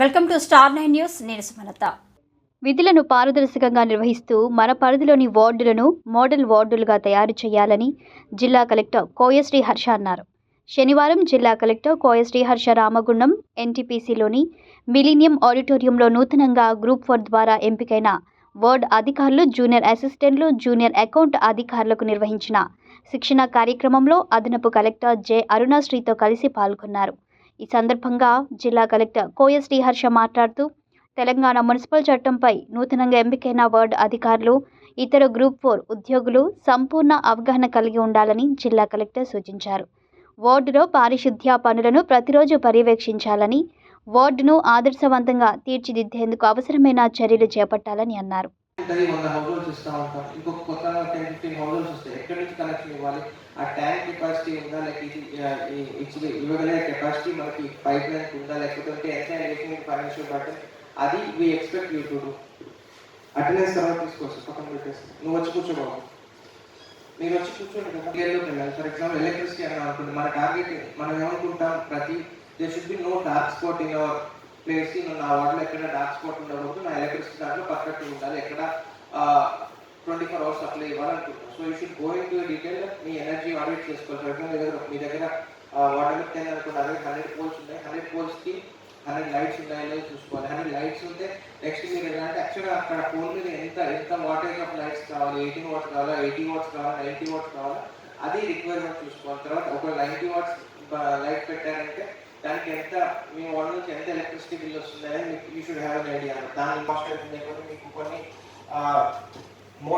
Welcome to star nine news. నేను సుమలత. విధులను పారదర్శకంగా నిర్వహిస్తూ మన పరిధిలోని వార్డులను మోడల్ వార్డులుగా తయారు చేయాలని జిల్లా కలెక్టర్ కోయశ్రీ హర్ష అన్నారు. శనివారం జిల్లా కలెక్టర్ కోయశ్రీ హర్ష రామగుండం ఎన్టీపీసీలోని మిలీనియం ఆడిటోరియంలో నూతనంగా గ్రూప్ ఫోర్ ద్వారా ఎంపికైన వార్డ్ అధికారులు జూనియర్ అసిస్టెంట్లు జూనియర్ అకౌంట్ అధికారులకు నిర్వహించిన శిక్షణ కార్యక్రమంలో అదనపు కలెక్టర్ జె. అరుణశ్రీతో కలిసి పాల్గొన్నారు. ఈ సందర్భంగా జిల్లా కలెక్టర్ కోయస్ శ్రీహర్ష మాట్లాడుతూ తెలంగాణ మున్సిపల్ చట్టంపై నూతనంగా ఎంపికైన వార్డ్ అధికారులు ఇతర గ్రూప్ ఫోర్ ఉద్యోగులు సంపూర్ణ అవగాహన కలిగి ఉండాలని జిల్లా కలెక్టర్ సూచించారు. వార్డులో పారిశుద్ధ్య పనులను ప్రతిరోజు పర్యవేక్షించాలని వార్డును ఆదర్శవంతంగా తీర్చిదిద్దేందుకు అవసరమైన చర్యలు చేపట్టాలని అన్నారు. ఉంటుంది వంద హౌస్ ఇస్తూ ఉంటాం. ఇంకొక కొత్త టెన్ ఫిఫ్టీన్ హౌస్ వస్తాయి ఎక్కడి నుంచి కనెక్షన్ ఇవ్వాలి ఆ ట్యాంక్ కెపాసిటీ ఉందా? లేక ఇది ఇచ్చి ఇవ్వగలిగే కెపాసిటీ మనకి పైప్ లైన్ ఉందా? లేకపోతే ఎంత ఫైనాన్షియల్ బటన్ అది we expect you to attendance తర్వాత తీసుకోవచ్చు. పక్కన పెట్టేసి. నువ్వు వచ్చి కూర్చోబావు మీరు వచ్చి కూర్చోండి కదా. క్లియర్లోకి వెళ్ళాలి. ఫర్ ఎగ్జాంపుల్ ఎలక్ట్రిసిటీ అని అనుకుంటే మన టార్గెట్ మనం ఏమనుకుంటాం? ప్రతి day should be no dark spot in our place నా వార్డులో ఎక్కడ డార్క్ స్పాట్ ఉండకూడదు నా ఎలక్ట్రిసిటీ దాంట్లో పర్ఫెక్ట్ ఉండాలి. ఎక్కడ ట్వంటీ ఫోర్ అవర్స్ సప్లై ఇవ్వాలనుకుంటున్నాను so you should go in to detail me energy audit చేసుకోవాలి. మీ దగ్గర మీ దగ్గర వాటర్ టెన్ అనుకుంటారు అదే హండ్రెడ్ పోల్స్ ఉన్నాయి. హండ్రెడ్ పోల్స్కి హండ్రెడ్ లైట్స్ ఉన్నాయో లేదో చూసుకోవాలి. హండ్రెడ్ లైట్స్ ఉంటే నెక్స్ట్ మీరు ఎలా అంటే యాక్చువల్గా అక్కడ ఫోన్ మీద ఎంత ఎంత వాటేజ్ ఆఫ్ లైట్స్ కావాలి ఎయిటీన్ వాట్స్ కావాలా ఎయిటీ వాట్స్ కావాలా నైంటీ వాట్స్ కావాలా అది రిక్వైర్మెంట్ చూసుకోవాలి. తర్వాత ఒక నైంటీ వాట్స్ లైట్ పెట్టారంటే దానికి ఎంత మీ వార్డు నుంచి ఎంత ఎలక్ట్రిసిటీ బిల్ వస్తుందని మీకు యూ షుడ్ హ్యావ్ ఐడియా దాని కాస్ట్ అవుతుంది మీకు కొన్ని